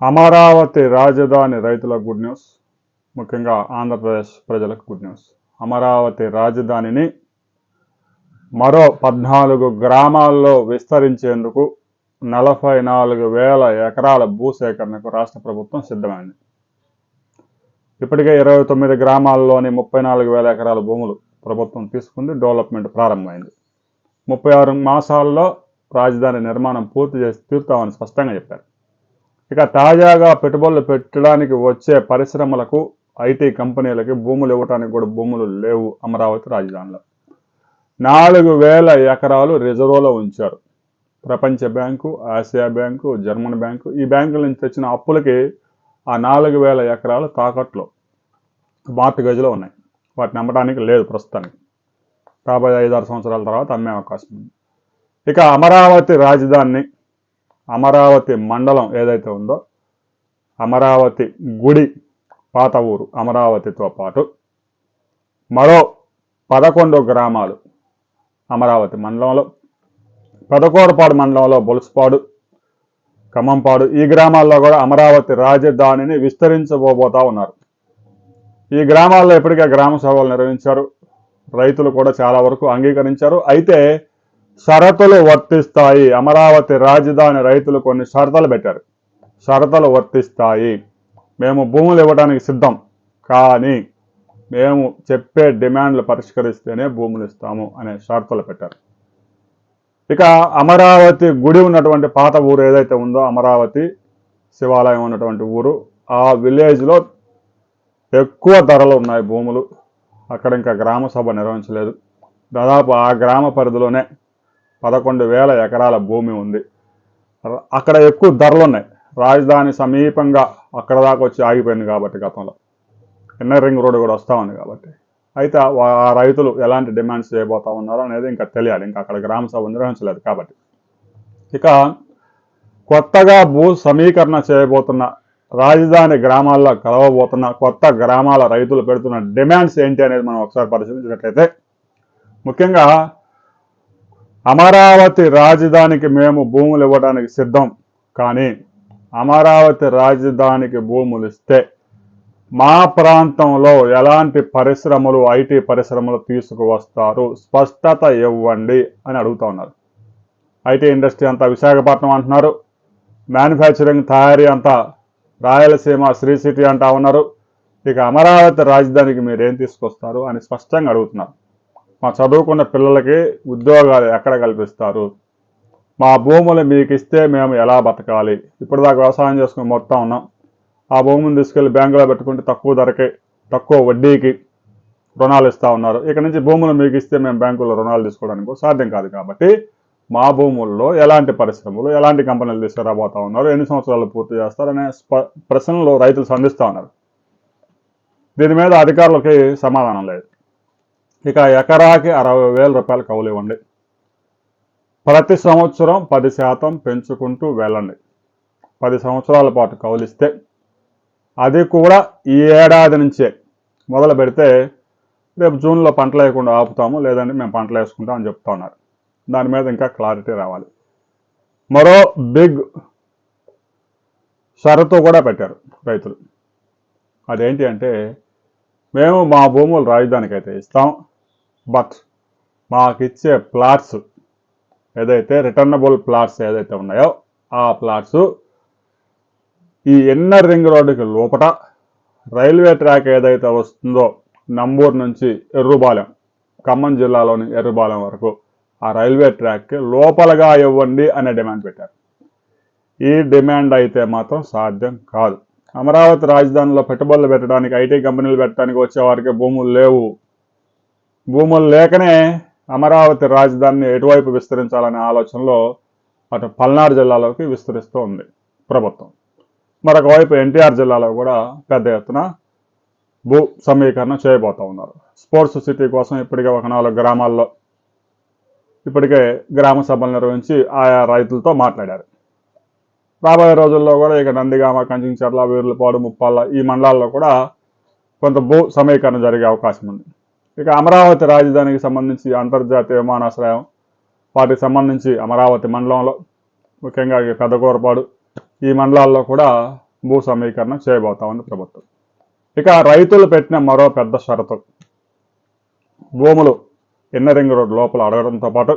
అమరావతి రాజధాని రైతులకు good news ముఖ్యంగా ఆంధ్రప్రదేశ్ ప్రజలకు గుడ్ న్యూస్ అమరావతి రాజధానిని మరో పద్నాలుగు గ్రామాల్లో విస్తరించేందుకు నలభై నాలుగు వేల ఎకరాల భూసేకరణకు రాష్ట్ర ప్రభుత్వం సిద్ధమైంది. ఇప్పటికే ఇరవై తొమ్మిది గ్రామాల్లోని ముప్పై నాలుగు వేల ఎకరాల భూములు ప్రభుత్వం తీసుకుంది డెవలప్మెంట్ ప్రారంభమైంది. ముప్పై ఆరు మాసాల్లో రాజధాని నిర్మాణం పూర్తి చేసి తీరుతామని స్పష్టంగా చెప్పారు. ఇక తాజాగా పెట్టుబడులు పెట్టడానికి వచ్చే పరిశ్రమలకు ఐటీ కంపెనీలకి భూములు ఇవ్వడానికి కూడా భూములు లేవు అమరావతి రాజధానిలో. నాలుగు వేల ఎకరాలు రిజర్వ్లో ఉంచారు. ప్రపంచ bank Asia bank German bank ఈ బ్యాంకుల నుంచి తెచ్చిన అప్పులకి ఆ నాలుగు వేల ఎకరాలు తాకట్లో మార్టిగేజ్లో ఉన్నాయి. వాటిని అమ్మడానికి లేదు ప్రస్తుతానికి. రాబోయే ఐదారు సంవత్సరాల తర్వాత అమ్మే అవకాశం ఉంది. ఇక అమరావతి రాజధానిని అమరావతి మండలం ఏదైతే ఉందో అమరావతి గుడి పాత ఊరు అమరావతితో పాటు మరో పదకొండు గ్రామాలు అమరావతి మండలంలో పెదకూరపాడు మండలంలో బొలుసుపాడు ఖమ్మంపాడు ఈ గ్రామాల్లో కూడా అమరావతి రాజధానిని విస్తరించబోబోతా ఉన్నారు. ఈ గ్రామాల్లో ఇప్పటికే గ్రామ సభలు నిర్వహించారు. రైతులు కూడా చాలా వరకు అంగీకరించారు. అయితే షరతులు వర్తిస్తాయి. అమరావతి రాజధాని రైతులు కొన్ని షరతులు పెట్టారు. షరతులు వర్తిస్తాయి. మేము భూములు ఇవ్వడానికి సిద్ధం. కానీ మేము చెప్పే డిమాండ్లు పరిష్కరిస్తేనే భూములు ఇస్తాము అనే షరతులు పెట్టారు. ఇక అమరావతి గుడి ఉన్నటువంటి పాత ఊరు ఏదైతే ఉందో అమరావతి శివాలయం ఉన్నటువంటి ఊరు ఆ విలేజ్లో ఎక్కువ ధరలు ఉన్నాయి భూములు. అక్కడ ఇంకా గ్రామ సభ నిర్వహించలేదు. దాదాపు ఆ గ్రామ పరిధిలోనే పదకొండు వేల ఎకరాల భూమి ఉంది. అక్కడ ఎక్కువ ధరలు ఉన్నాయి. రాజధాని సమీపంగా అక్కడ దాకా వచ్చి ఆగిపోయింది కాబట్టి గతంలో. ఇన్నర్ రింగ్ రోడ్డు కూడా వస్తూ ఉంది కాబట్టి. అయితే ఆ- రైతులు ఎలాంటి డిమాండ్స్ చేయబోతా ఉన్నారో అనేది ఇంకా తెలియాలి. ఇంకా అక్కడ గ్రామ సభ నిర్వహించలేదు కాబట్టి. ఇక కొత్తగా భూ సమీకరణ చేయబోతున్న రాజధాని గ్రామాల్లో కలవబోతున్న కొత్త గ్రామాల రైతులు పెడుతున్న డిమాండ్స్ ఏంటి అనేది మనం ఒకసారి పరిశీలించినట్లయితే ముఖ్యంగా అమరావతి రాజధానికి మేము భూములు ఇవ్వడానికి సిద్ధం. కానీ అమరావతి రాజధానికి భూములు ఇస్తే మా ప్రాంతంలో ఎలాంటి పరిశ్రమలు ఐటీ పరిశ్రమలు తీసుకువస్తారు? స్పష్టత ఇవ్వండి అని అడుగుతా ఉన్నారు. ఐటీ ఇండస్ట్రీ అంతా విశాఖపట్నం అంటున్నారు. మ్యానుఫ్యాక్చరింగ్ తయారీ అంతా రాయలసీమ శ్రీ సిటీ అంటా ఉన్నారు. ఇక అమరావతి రాజధానికి మీరు ఏం తీసుకొస్తారు అని స్పష్టంగా అడుగుతున్నారు. మా చదువుకున్న పిల్లలకి ఉద్యోగాలు ఎక్కడ కల్పిస్తారు? మా భూములు మీకు ఇస్తే మేము ఎలా బతకాలి? ఇప్పుడు దాకా వ్యవసాయం చేసుకుని మొత్తం ఉన్నాం ఆ భూమిని తీసుకెళ్ళి బ్యాంకులో పెట్టుకుంటే తక్కువ ధరకే తక్కువ వడ్డీకి రుణాలు ఇస్తా ఉన్నారు. ఇక నుంచి భూములు మీకు ఇస్తే మేము బ్యాంకుల్లో రుణాలు తీసుకోవడానికి సాధ్యం కాదు కాబట్టి మా భూముల్లో ఎలాంటి పరిశ్రమలు ఎలాంటి కంపెనీలు తీసుకురాబోతా ఉన్నారు ఎన్ని సంవత్సరాలు పూర్తి చేస్తారు అనే స్ప- ప్రశ్నలు రైతులు సంధిస్తూ ఉన్నారు. దీని మీద అధికారులకి సమాధానం లేదు. ఇక ఎకరాకి అరవై వేల రూపాయలు కౌలు ఇవ్వండి. ప్రతి సంవత్సరం పది శాతం పెంచుకుంటూ వెళ్ళండి. పది సంవత్సరాల పాటు కౌలిస్తే అది కూడా ఈ ఏడాది నుంచే మొదలు పెడితే రేపు జూన్లో పంటలు వేయకుండా ఆపుతాము లేదంటే మేము పంటలు వేసుకుంటాం అని చెప్తా ఉన్నారు. దాని మీద ఇంకా క్లారిటీ రావాలి. మరో బిగ్ షరతు కూడా పెట్టారు రైతులు. అదేంటి అంటే మేము మా భూములు రాజధానికి అయితే ఇస్తాం బట్ మాకిచ్చే ప్లాట్స్ ఏదైతే రిటర్నబుల్ ప్లాట్స్ ఏదైతే ఉన్నాయో ఆ ప్లాట్స్ ఈ ఎన్నర్ రింగ్ రోడ్డుకి లోపట రైల్వే ట్రాక్ ఏదైతే వస్తుందో నంబూరు నుంచి ఎర్రుబాలెం ఖమ్మం జిల్లాలోని ఎర్రుబాలెం వరకు ఆ రైల్వే ట్రాక్కి లోపలగా ఇవ్వండి అనే డిమాండ్ పెట్టారు. ఈ డిమాండ్ అయితే మాత్రం సాధ్యం కాదు. అమరావతి రాజధానిలో పెట్టుబడులు పెట్టడానికి ఐటీ కంపెనీలు పెట్టడానికి వచ్చే వారికి భూములు లేవు. భూములు లేకనే అమరావతి రాజధానిని ఎటువైపు విస్తరించాలనే ఆలోచనలో అటు పల్నాడు జిల్లాలోకి విస్తరిస్తూ ఉంది ప్రభుత్వం. మరొక వైపు ఎన్టీఆర్ జిల్లాలో కూడా పెద్ద ఎత్తున భూ సమీకరణ చేయబోతా ఉన్నారు. స్పోర్ట్స్ సిటీ కోసం ఇప్పటికే ఒక నాలుగు గ్రామాల్లో ఇప్పటికే గ్రామ సభలు నిర్వహించి ఆయా రైతులతో మాట్లాడారు. రాబోయే రోజుల్లో కూడా ఇక నందిగామ కంచించర్ల వీర్లపాడు ముప్పాళ్ళ ఈ మండలాల్లో కూడా కొంత భూ సమీకరణ జరిగే అవకాశం ఉంది. ఇక అమరావతి రాజధానికి సంబంధించి అంతర్జాతీయ విమానాశ్రయం వాటికి సంబంధించి అమరావతి మండలంలో ముఖ్యంగా పెద్ద కోరపాడు ఈ మండలాల్లో కూడా భూ సమీకరణ చేయబోతా ఉంది ప్రభుత్వం. ఇక రైతులు పెట్టిన మరో పెద్ద షరతు. భూములు ఇన్నర్ రింగ్ రోడ్ లోపల అడగడంతో పాటు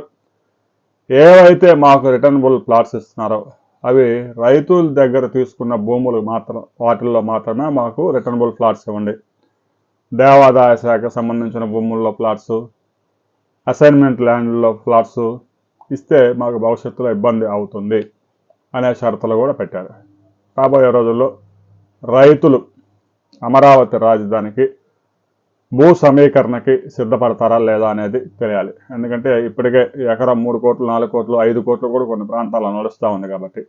ఏవైతే మాకు రిటర్నబుల్ ప్లాట్స్ ఇస్తున్నారో అవి రైతుల దగ్గర తీసుకున్న భూములు మాత్రం వాటిల్లో మాత్రమే మాకు రిటర్నబుల్ ప్లాట్స్ ఇవ్వండి. దేవాదాయ శాఖకు సంబంధించిన భూముల్లో ప్లాట్స్ అసైన్మెంట్ ల్యాండ్లో ప్లాట్స్ ఇస్తే మాకు భవిష్యత్తులో ఇబ్బంది అవుతుంది అనే షరతులు కూడా పెట్టారు. రాబోయే రోజుల్లో రైతులు అమరావతి రాజధానికి భూ సమీకరణకి సిద్ధపడతారా లేదా అనేది తెలియాలి. ఎందుకంటే ఇప్పటికే ఎకరం మూడు కోట్లు నాలుగు కోట్లు ఐదు కోట్లు కూడా కొన్ని ప్రాంతాల్లో నడుస్తూ ఉంది కాబట్టి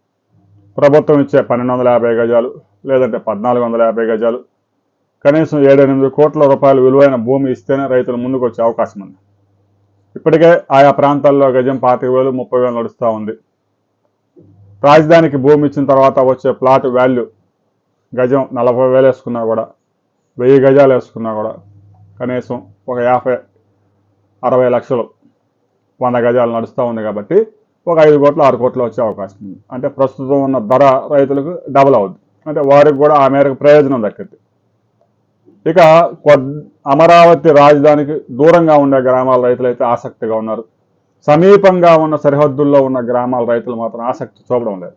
ప్రభుత్వం ఇచ్చే పన్నెండు వందల యాభై గజాలు లేదంటే పద్నాలుగు వందల యాభై గజాలు కనీసం ఏడెనిమిది కోట్ల రూపాయల విలువైన భూమి ఇస్తేనే రైతులు ముందుకు వచ్చే అవకాశం ఉంది. ఇప్పటికే ఆయా ప్రాంతాల్లో గజం పాతిక వేలు ముప్పై వేలు నడుస్తూ ఉంది. రాజధానికి భూమి ఇచ్చిన తర్వాత వచ్చే ప్లాట్ వాల్యూ గజం నలభై వేలు వేసుకున్నా కూడా వెయ్యి గజాలు వేసుకున్నా కూడా కనీసం ఒక యాభై అరవై లక్షలు వంద గజాలు నడుస్తూ ఉంది కాబట్టి ఒక ఐదు కోట్లు ఆరు కోట్లు వచ్చే అవకాశం ఉంది. అంటే ప్రస్తుతం ఉన్న ధర రైతులకు డబుల్ అవుద్ది. అంటే వారికి కూడా ఆ మేరకు ప్రయోజనం దక్కింది ఇక అమరావతి రాజధానికి దూరంగా ఉండే గ్రామాల రైతులు అయితే ఆసక్తిగా ఉన్నారు. సమీపంగా ఉన్న సరిహద్దుల్లో ఉన్న గ్రామాల రైతులు మాత్రం ఆసక్తి చూపడం లేదు.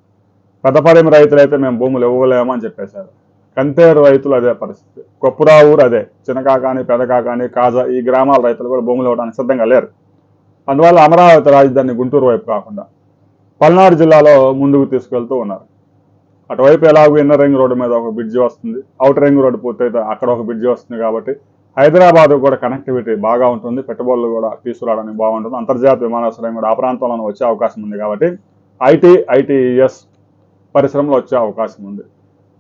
పెద్దపరిమి రైతులు అయితే మేము భూములు ఇవ్వలేమని చెప్పేశారు. కంతేరు రైతులు అదే పరిస్థితి. కొప్పురావూరు అదే చిన్నకాకాని పెదకాకాని కాజా ఈ గ్రామాల రైతులు కూడా భూములు ఇవ్వడానికి సిద్ధంగా లేరు. అందువల్ల అమరావతి రాజధాని గుంటూరు వైపు కాకుండా పల్నాడు జిల్లాలో ముందుకు తీసుకెళ్తూ ఉన్నారు. అటువైపు ఎలాగో ఇన్నర్ రింగ్ రోడ్డు మీద ఒక బ్రిడ్జి వస్తుంది అవుటర్ రింగ్ రోడ్డు పూర్తయితే అక్కడ ఒక బ్రిడ్జి వస్తుంది కాబట్టి హైదరాబాద్ కూడా కనెక్టివిటీ బాగా ఉంటుంది పెట్టుబడులు కూడా తీసుకురావడానికి బాగుంటుంది. అంతర్జాతీయ విమానాశ్రయం కూడా ఆ ప్రాంతంలోనే వచ్చే అవకాశం ఉంది కాబట్టి ఐటీ ఐటీఎస్ పరిశ్రమలో వచ్చే అవకాశం ఉంది.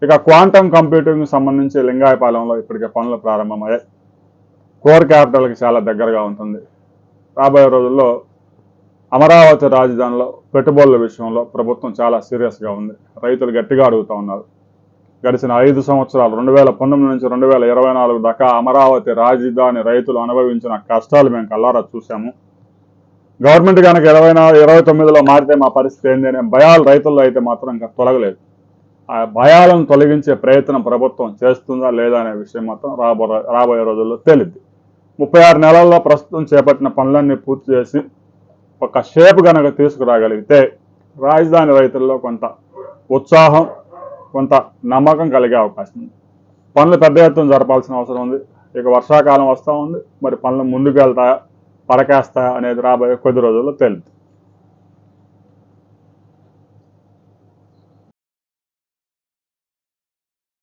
ఇక క్వాంటమ్ కంప్యూటింగ్కి సంబంధించి లింగాయపాలెంలో ఇప్పటికే పనులు ప్రారంభమయ్యాయి. కోర్ క్యాపిటల్కి చాలా దగ్గరగా ఉంటుంది. రాబోయే రోజుల్లో అమరావతి రాజధానిలో పెట్టుబడుల విషయంలో ప్రభుత్వం చాలా సీరియస్గా ఉంది. రైతులు గట్టిగా అడుగుతూ ఉన్నారు. గడిచిన ఐదు సంవత్సరాలు రెండు వేల పంతొమ్మిది నుంచి రెండు వేల ఇరవై నాలుగు దాకా అమరావతి రాజధాని రైతులు అనుభవించిన కష్టాలు మేము కల్లారా చూసాము గవర్నమెంట్ కనుక ఇరవై నాలుగు ఇరవై తొమ్మిదిలో మారితే మా పరిస్థితి ఏంది అనే భయాలు రైతుల్లో అయితే మాత్రం ఇంకా తొలగలేదు. ఆ భయాలను తొలగించే ప్రయత్నం ప్రభుత్వం చేస్తుందా లేదా అనే విషయం మాత్రం రాబో రాబోయే రోజుల్లో తేలిద్ది. ముప్పై ఆరు నెలల్లో ప్రస్తుతం చేపట్టిన పనులన్నీ పూర్తి చేసి ఒక షేప్ కనుక తీసుకురాగలిగితే రాజధాని రైతుల్లో కొంత ఉత్సాహం కొంత నమ్మకం కలిగే అవకాశం ఉంది. పనులు పెద్ద ఎత్తున జరపాల్సిన అవసరం ఉంది. ఇక వర్షాకాలం వస్తూ ఉంది. మరి పనులు ముందుకు వెళ్తాయా పరకేస్తాయా అనేది రాబోయే కొద్ది రోజుల్లో తేలుతుంది.